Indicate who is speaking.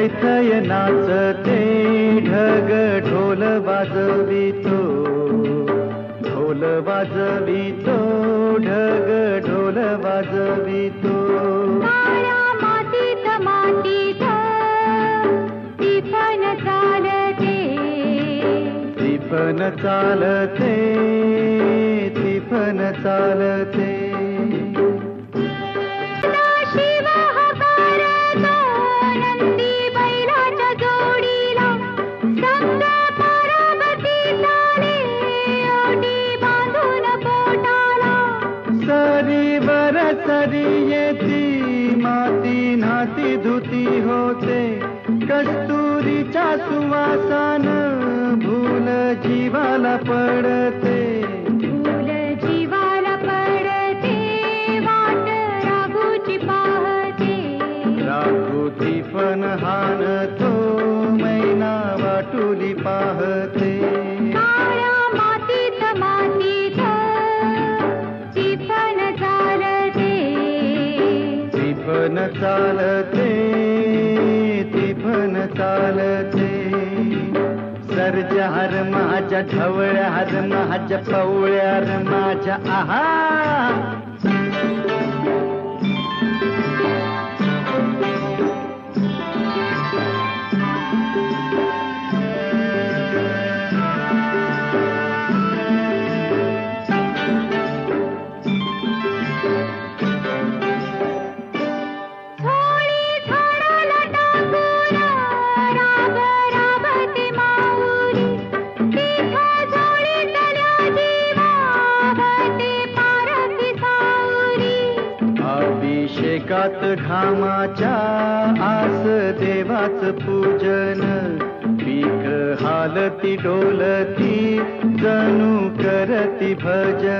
Speaker 1: थै थय नाचते ढग ढोल वाजवितो. ढोल वाजवितो ढग ढोल वाजवितो.
Speaker 2: मातीत चालते.
Speaker 1: तिफन चालते तिफन चालते. सरी येती माती नाती धुती होते. कस्तुरीच्या सुवासान भूल जीवाला पडते.
Speaker 2: जीवाला पडते वाट राघूची पाहते.
Speaker 1: पण हान तो मैना वाटुली पाहते. तिफन चालते तिफन चालते. सर्जार माझ्या ढवळ्यार माझ्या पवळ्यार माझ्या आहा अभिषेकात घामाच्या आस देवाच पूजन. पीक हालती डोलती जणू करती भजन.